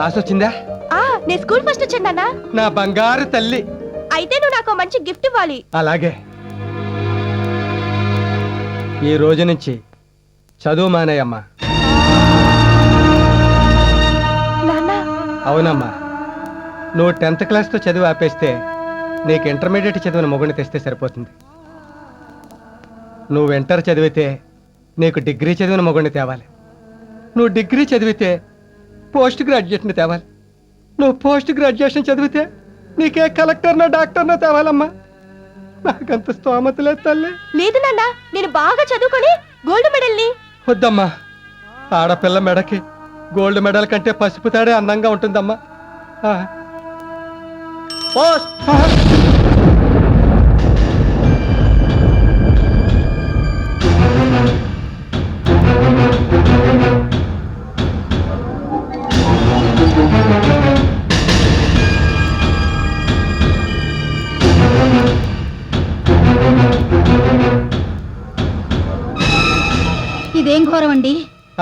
Class వచ్చిందా? ఆ నేను స్కూల్ ఫస్ట్ వచ్చాను నా బంగారు తల్లి. అయితే నువ్వు నాకు మంచి గిఫ్ట్ ఇవ్వాలి. అలాగే. ఈ రోజు నుంచి చదువు మానేయమ్మా. నాన్న. అవునమ్మా. నువ్వు టెన్త్ క్లాస్తో చదువు ఆపేస్తే నీకు ఇంటర్మీడియట్ చదివిన మొగుడిని తెస్తే సరిపోతుంది. నువ్వు ఇంటర్ చదివితే నీకు డిగ్రీ చదివిన మొగుడిని తేవాలి. నువ్వు డిగ్రీ చదివితే పోస్ట్ గ్రాడ్యుయేట్ని తేవాలి. నువ్వు పోస్ట్ గ్రాడ్యుయేషన్ చదివితే నీకే కలెక్టర్నో డాక్టర్నో తేవాలమ్మా. నాకంత స్తోమత లేదు తల్లి. లేదు నాన్న నేను బాగా చదువుకొని గోల్డ్ మెడల్ని. వద్దమ్మా. ఆడపిల్ల మెడకి గోల్డ్ మెడల్ కంటే పసుపు తాడే అందంగా ఉంటుందమ్మా. ఆ.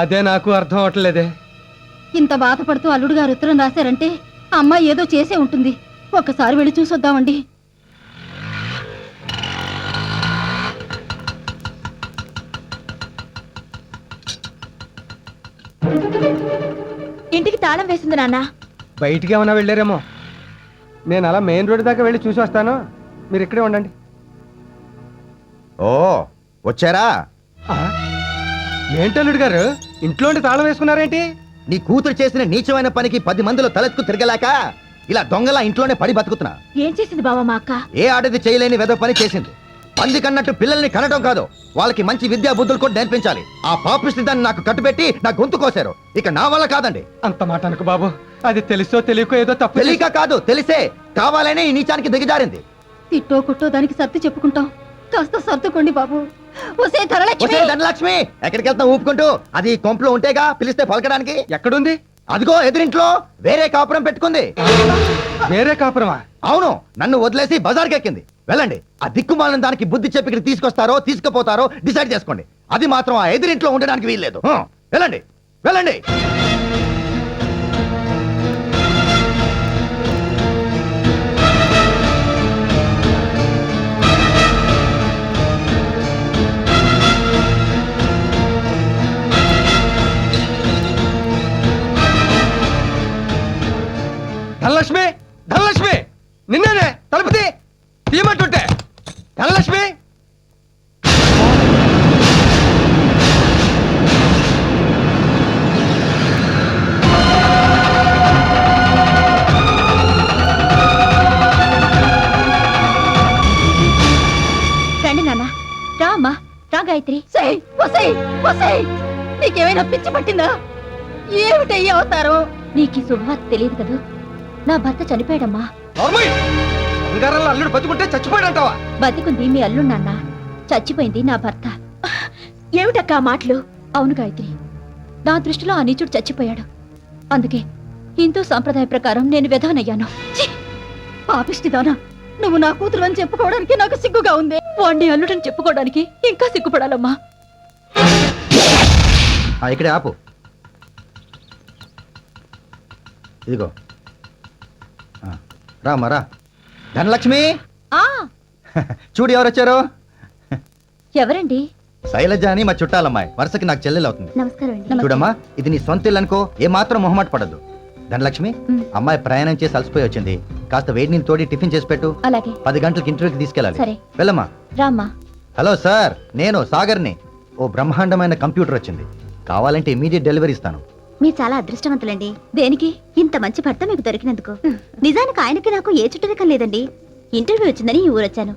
అదే నాకు అర్థం అవట్లేదే. ఇంత బాధపడుతూ అల్లుడు గారు ఉత్తరం రాశారంటే అమ్మాయి ఏదో చేసే ఉంటుంది. ఒక్కసారి వెళ్ళి చూసొద్దామండి. ఇంటికి తాళం వేసింది నాన్న. బయటికి ఏమైనా వెళ్ళారేమో. నేను అలా మెయిన్ రోడ్ దాకా వెళ్ళి చూసి వస్తాను మీరు ఇక్కడే ఉండండి. ఓ వచ్చారా? ఏంటల్లుడు గారు ఇంట్లోండి తాళం వేసుకున్నారేంటి? నీ కూతురు చేసిన నీచమైన పనికి పది మందిలో తలెత్తుకు తిరగలేక ఇలా దొంగలా ఇంట్లోనే పడి బతుకుతున్నా. ఏం చేసింది బావా మా అక్క? ఏ ఆడది చేయలేని వెద పని చేసింది. పంది కన్నట్టు పిల్లల్ని కనడం కాదు. వాళ్ళకి మంచి విద్యా బుద్ధులు కూడా నేర్పించాలి. ఆ పాపిష్టి దాన్ని నాకు కట్టుబెట్టి నా గొంతు కోసారు. ఇక నా వల్ల కాదండి. అంత మాట అనుకు బాబు. అది తెలుసో తెలియకో ఏదో తప్పు తెలియక కాదు తెలిసే. కావాలనే ఈ నీచానికి దిగజారింది. తిట్టో కుట్టో దానికి సర్ది చెప్పుకుంటాం. కాస్త సర్దుకోండి బాబు. ఒసే ధరలక్ష్మి వసే ధనలక్ష్మి! ఎక్కడికి వెళ్తా ఊపుకుంటూ? అది కొంపులో ఉంటేగా పిలిస్తే పలకడానికి? ఎక్కడుంది? అదిగో ఎదురింట్లో వేరే కాపురం పెట్టుకుంది. వేరే కాపురమా? అవును నన్ను వదిలేసి బజార్కి ఎక్కింది వెళ్ళండి. ఆ దిక్కుమాలిన దానికి బుద్ధి చెప్పి ఇక్కడ తీసుకొస్తారో తీసుకుపోతారో డిసైడ్ చేసుకోండి. అది మాత్రం ఆ ఎదురింట్లో ఉండడానికి వీల్లేదు. వెళ్ళండి. వెళ్ళండి. ధనలక్ష్మి ధనలక్ష్మి నిన్నేనే తలుపుతి తీయమంటుంటే. ధనలక్ష్మి. రండి నాన్న రా అమ్మా రా గాయత్రి. ఒసేయ్, ఒసేయ్, ఒసేయ్! నీకేమైనా పిచ్చి పట్టిందా? ఏమిటయ్యి అవతారం? నీకు ఈ శుభవార్త తెలియదు కదూ? నా భర్త చనిపోయాడమ్మా. బంగారంలో అల్లుడు బతుకుంటే చచ్చిపోయాడంటావా? బతికుంది మీ అల్లు నాన్న. చచ్చిపోయింది నా భర్త. ఏమిటక్క ఆ మాటలు? అవును గాయత్రి. నా దృష్టిలో ఆ నీచుడు చచ్చిపోయాడు. అందుకే హిందూ సాంప్రదాయ ప్రకారం నేను విధవనయ్యాను! పాపిష్టిదానా నువ్వు నా కూతురు అని చెప్పుకోవడానికి నాకు సిగ్గుగా ఉంది. వాణ్ణి అల్లుడని చెప్పుకోవడానికి ఇంకా సిగ్గుపడాలమ్మా. ఇక్కడే ఆపు. ఇదిగో. ఆ, రామ్మా రా. ధనలక్ష్మి! ఆ! చూడు ఎవరు వచ్చారు ఎవరండి? శైలజ అని మా చుట్టాలమ్మాయి. వరుసకి నాకు చెల్లెలు అవుతుంది నమస్కారం అండి. చూడమ్మా ఇది నీ సొంత ఇల్లు అనుకో ఏ మాత్రం మొహమాట పడద్దు ధనలక్ష్మి మ్. అమ్మాయి ప్రయాణం చేసి అలసిపోయి వచ్చింది. కాస్త వేడి నీళ్ళు తోడి టిఫిన్ చేసి పెట్టు. అలాగే. పది గంటలకు ఇంటర్వ్యూకి తీసుకెళ్ళాలి. సరే. వెళ్ళమ్మా. రామ్మా. హలో సార్ నేను సాగర్ని. ఓ బ్రహ్మాండమైన కంప్యూటర్ వచ్చింది. కావాలంటే ఇమీడియట్ డెలివరీ ఇస్తాను. మీరు చాలా అదృష్టవంతులండి. దేనికి? ఇంత మంచి భర్త మీకు దొరికినందుకు. నిజానికి ఆయనకి నాకు ఏ చుట్టరికం లేదండి. ఇంటర్వ్యూ వచ్చిందని ఈ ఊరొచ్చాను.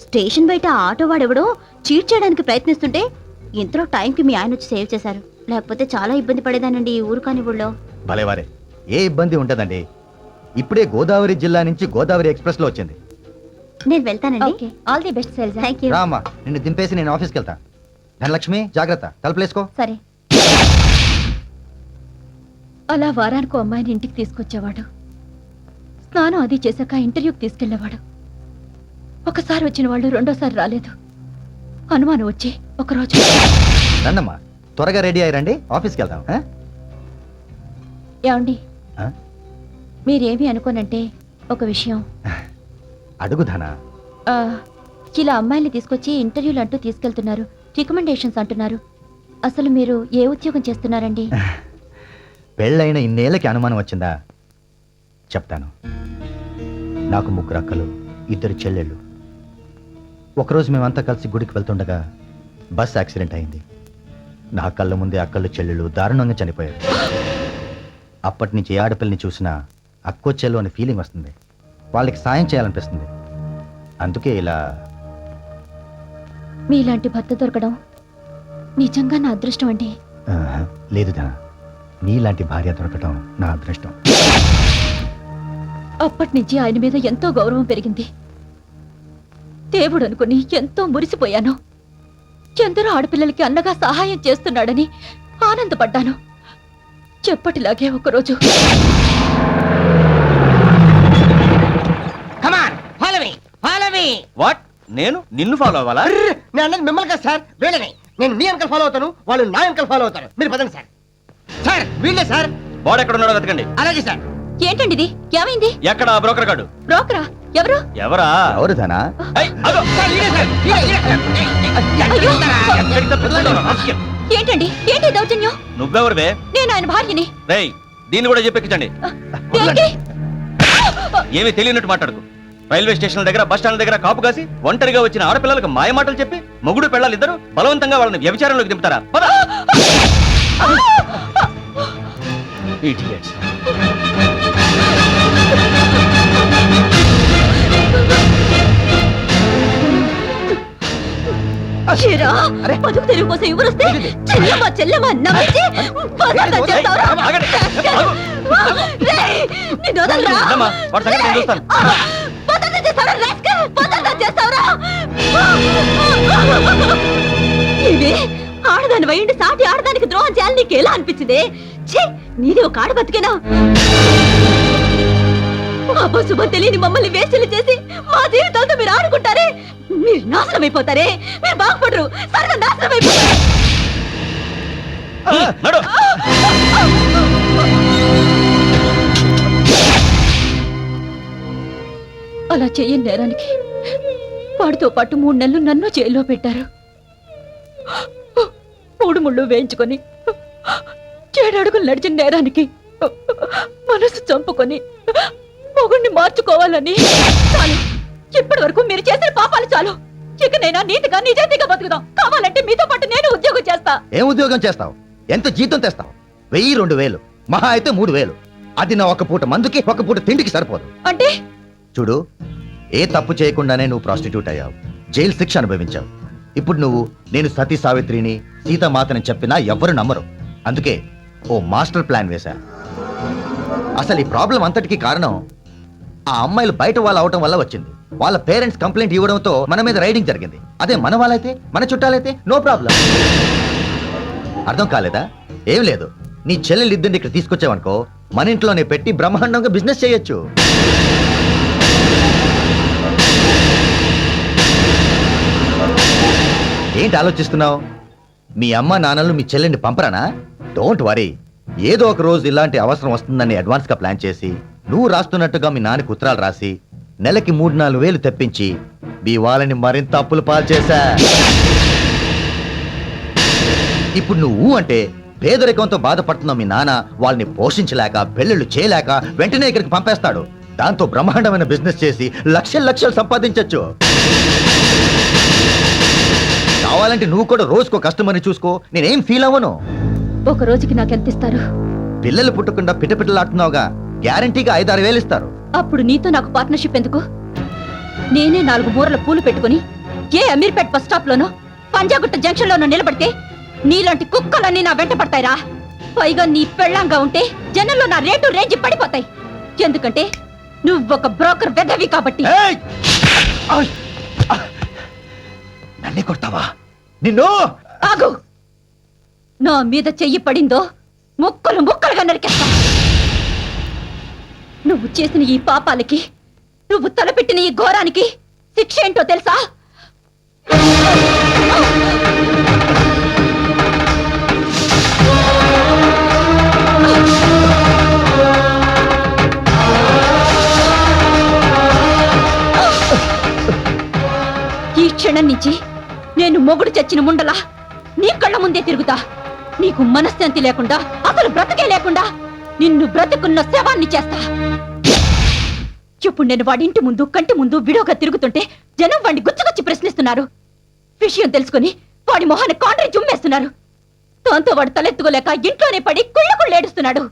స్టేషన్ బయట ఆటో వాడెవడో చీట్ చేయడానికి ప్రయత్నిస్తుంటే ఇంతలో టైంకి మీ ఆయన వచ్చి సేవ్ చేశారు. లేకపోతే చాలా ఇబ్బంది పడేదానండి ఈ ఊరు కాని ఊళ్ళో. భలేవారే. ఏ ఇబ్బంది ఉంటదండి? ఇప్పుడే గోదావరి జిల్లా నుంచి గోదావరి ఎక్స్ప్రెస్లో వచ్చింది. నేను వెళ్తానండి. ఆల్ ది బెస్ట్ సెల్స్ థ్యాంక్ యూ రామ్మా నిన్ను దింపేసి నేను ఆఫీస్కి వెళ్తా ధనలక్ష్మి జాగ్రత్త. తలుపులేసుకో. సరే. అలా వారానికి అమ్మాయిని ఇంటికి తీసుకొచ్చేవాడు. స్నానం అది చేశాక ఇంటర్వ్యూకి తీసుకెళ్ళేవాడు ఒకసారి వచ్చిన వాళ్ళు రెండోసారి రాలేదు. అనుమానం వచ్చి ఒకరోజు రండమ్మా త్వరగా రెడీ అయ్యారండి ఆఫీస్కి వెళ్దాం? ఏమండి? మీరేమి అనుకోనంటే ఒక విషయం. అడుగు ధన. ఆ, ఇలా అమ్మాయిల్ని తీసుకొచ్చి ఇంటర్వ్యూలు అంటూ తీసుకెళ్తున్నారు రికమెండేషన్స్ అంటున్నారు. అసలు మీరు ఏ ఉద్యోగం చేస్తున్నారండి? పెళ్ళైన ఇన్నేళ్ళకి అనుమానం వచ్చిందా? చెప్తాను. నాకు ముగ్గురు అక్కలు ఇద్దరు చెల్లెళ్ళు. ఒకరోజు మేమంతా కలిసి గుడికి వెళ్తుండగా బస్ యాక్సిడెంట్ అయింది. నా కళ్ళ ముందే అక్కలు చెల్లెళ్ళు దారుణంగా చనిపోయారు. అప్పటి నుంచి ఏ ఆడపిల్లని చూసినా అక్కో చెల్లు అనే ఫీలింగ్ వస్తుంది. వాళ్ళకి సాయం చేయాలనిపిస్తుంది. అందుకే ఇలా మీలాంటి భర్త దొరకడం నిజంగా నా అదృష్టం అండి. లేదు ధన నీలాంటి భార్య దొరకటం నా అదృష్టం. అప్పటి నుంచి ఆయన మీద ఎంతో గౌరవం పెరిగింది. దేవుడు అనుకుని ఎంతో మురిసిపోయాను. ఎందరో ఆడపిల్లలకి అన్నగా సహాయం చేస్తున్నాడని ఆనందపడ్డాను. చెప్పటిలాగే ఒకరోజు come on follow me follow me what నేను? నిన్ను ఫాలో అవ్వాలా! నేను అన్నది మిమ్మల్ని కదా సార్ వీళ్ళని. నేను మీ అంకల్ ఫాలో అవుతాను వాళ్ళు నా అంకల్ ఫాలో అవుతారు. మీరు పదండి సార్. సార్ వీళ్ళే సార్ వాడు ఎక్కడ ఉన్నాడో వెతకండి అలాగే సార్ ఏంటండి ఇది ఏమైంది ఎక్కడ ఆ బ్రోకర్ గాడు బ్రోకరా ఎవరు ఎవరా ఎవరు ధన ఏయ్. అయ్యో! ఎక్కడికి రాస్కెల్? ఏంటండి ఏంటి దౌర్జన్యం నువ్వెవరివే నేను ఆయన భార్యని రేయ్ దీన్ని కూడా చెప్పెక్కించండి దేనికి ఏమీ తెలియనట్టు మాట్లాడుకు రైల్వే స్టేషన్ దగ్గర బస్ స్టాండ్ దగ్గర కాపు కాసి ఒంటరిగా వచ్చిన ఆడపిల్లలకు మాయ మాటలు చెప్పి మొగుడు పెళ్ళాలి ఇద్దరు బలవంతంగా వాళ్ళని వ్యభిచారంలోకి దింపుతారా పద. చీరా బతుకు తెరువు కోసం ఎవరొస్తే చెల్లమ్మ చెల్లమ్మ నమ్మించి? ఇవి ఆడదాని వయండి సాటి ఆడదానికి ద్రోహం చేయాలని నీకు ఎలా అనిపించింది? ఛీ నీది ఒక ఆడ బతికేనా? అపశుభం తెలియని మమ్మల్ని వేస్టులు చేసి మా జీవితాలతో మీరు ఆడుకుంటారే? మీరు నాశనం అయిపోతారే? మీరు బాగుపడరు. సరగా నాశనం అయిపోతారు. అలా చెయ్యని నేరానికి వాడితో పాటు మూడు నెలలు నన్ను జైల్లో పెట్టారు. మూడు ముళ్ళు వేయించుకొని ఏడు అడుగులు నడిచిన నేరానికి మనసు చంపుకొని మొగుణ్ణి మార్చుకోవాలని చాలు. ఇప్పటి వరకు మీరు చేసిన పాపాలు చాలు. ఇకనైనా నీతిగా నిజాయితీగా బతుకుదాం. కావాలంటే మీతో పాటు నేను ఉద్యోగం చేస్తా. ఏం ఉద్యోగం చేస్తావు? ఎంత జీతం తెస్తావు? వెయ్యి రెండు వేలు. మహా అయితే మూడు వేలు. అది నా ఒక పూట మందుకి ఒక పూట తిండికి సరిపోదు. అంటే? చూడు ఏ తప్పు చేయకుండానే నువ్వు ప్రాస్టిట్యూట్ అయ్యావు. జైలు శిక్ష అనుభవించావు. ఇప్పుడు నువ్వు నేను సతీ సావిత్రిని సీతామాతని చెప్పినా ఎవ్వరు నమ్మరు. అందుకే ఓ మాస్టర్ ప్లాన్ వేశా. అసలు ఈ ప్రాబ్లం అంతటికి కారణం ఆ అమ్మాయిలు బయట వాళ్ళు అవటం వల్ల వచ్చింది. వాళ్ళ పేరెంట్స్ కంప్లైంట్ ఇవ్వడంతో మన మీద రైడింగ్ జరిగింది. అదే మన వాళ్ళైతే మన చుట్టాలైతే నో ప్రాబ్లం. అర్థం కాలేదా? ఏం లేదు. నీ చెల్లెలు ఇద్దరిని ఇక్కడ తీసుకొచ్చావనుకో మన ఇంట్లోనే పెట్టి బ్రహ్మాండంగా బిజినెస్ చేయొచ్చు. ఏంటి ఆలోచిస్తున్నావు? మీ అమ్మ నాన్నలు మీ చెల్లెని పంపరానా? డోంట్ వరీ ఏదో ఒక రోజు ఇలాంటి అవసరం వస్తుందని అడ్వాన్స్గా ప్లాన్ చేసి నువ్వు రాస్తున్నట్టుగా మీ నాన్న ఉత్తరాలు రాసి నెలకి మూడు నాలుగు వేలు తెప్పించి మీ వాళ్ళని మరింత అప్పులు పాలు చేశా. ఇప్పుడు నువ్వు అంటే పేదరికంతో బాధపడుతున్న మీ నాన్న వాళ్ళని పోషించలేక పెళ్ళిళ్ళు చేయలేక వెంటనే ఇక్కడికి పంపేస్తాడు. దాంతో బ్రహ్మాండమైన బిజినెస్ చేసి లక్షలు లక్షలు సంపాదించొచ్చు. కావాలంటే నువ్వు కూడా రోజుకో కస్టమర్ని చూసుకో. నేనేం ఫీల్ అవ్వను? ఒక రోజుకి నాకెంత ఇస్తారు? పిల్లలు పుట్టకుండా పిట్టపిట్టలాడుతున్నావుగా గ్యారంటీగా ఐదారు వేలు ఇస్తారు. అప్పుడు నీతో నాకు పార్ట్నర్షిప్ ఎందుకు? నేనే నాలుగు మూరల పూలు పెట్టుకుని ఏ అమీర్పేట్ బస్ స్టాప్ లోనో పంజాగుట్ట జంక్షన్ లోనో నిలబడితే నీలాంటి కుక్కలన్నీ నా వెంట పడతాయిరా. పైగా నీ పెళ్ళంగా ఉంటే జనంలో నా రేటు రేంజ్ పడిపోతాయి. ఎందుకంటే నువ్వు ఒక బ్రోకర్ వెదవి కాబట్టి! నన్నే కొడతావా? నిన్ను! ఆగు! నా మీద చెయ్యి పడిందో ముక్కలు ముక్కలుగా నరికేస్తా. నువ్వు చేసిన ఈ పాపాలకి నువ్వు తలపెట్టిన ఈ ఘోరానికి శిక్ష ఏంటో తెలుసా? ఈ క్షణం నుంచి నేను మొగుడు చచ్చిన ముండలా నీ కళ్ళ ముందే తిరుగుతా. నీకు మనశ్శాంతి లేకుండా అసలు బ్రతకే లేకుండా నిన్ను బ్రతుకున్న శవాన్ని చేస్తా. ఇప్పుడు నేను వాడి ఇంటి ముందు కంటి ముందు విడోగా తిరుగుతుంటే జనం వాడిని గుచ్చగుచ్చి ప్రశ్నిస్తున్నారు. విషయం తెలుసుకుని వాడి మొహాన్ని కాండ్రి జుమ్మేస్తున్నారు. దాంతో వాడు తలెత్తుకోలేక ఇంట్లోనే పడి కుళ్ళకుళ్ళేడుస్తున్నాడు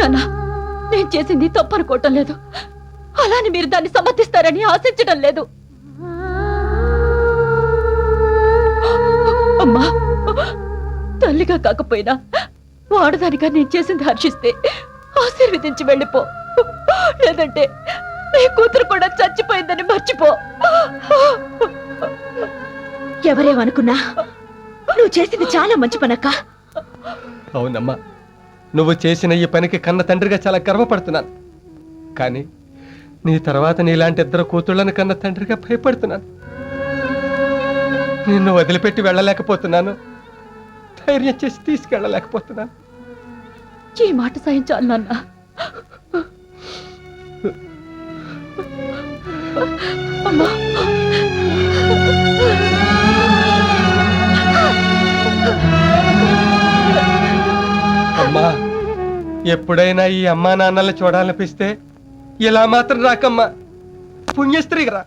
నాన్న నేను చేసింది తప్పనుకోవటం లేదు. అలానే మీరు దాన్ని సమర్థిస్తారని ఆశించడం లేదు. అమ్మా! తల్లిగా కాకపోయినా వాడదానిగా నేను చేసింది హర్షిస్తే ఆశీర్వదించి వెళ్ళిపో. లేదంటే నీ కూతురు కూడా చచ్చిపోయిందని మర్చిపో. ఎవరేమనుకున్నా నువ్వు చేసింది చాలా మంచి పనక్క. అవునమ్మా నువ్వు చేసిన ఈ పనికి కన్న తండ్రిగా చాలా గర్వపడుతున్నాను. కానీ నీ తర్వాత నీలాంటి ఇద్దరు కూతుళ్ళని కన్న తండ్రిగా భయపడుతున్నాను. నిన్ను వదిలిపెట్టి వెళ్ళలేకపోతున్నాను. ధైర్యం చేసి తీసుకెళ్ళలేకపోతున్నాను. ఈ మాట సహించాలి నాన్న. అమ్మా. అమ్మా ఎప్పుడైనా ఈ అమ్మా నాన్నల్ని చూడాలనిపిస్తే ఇలా మాత్రం రాకమ్మా. పుణ్యస్త్రీ రా.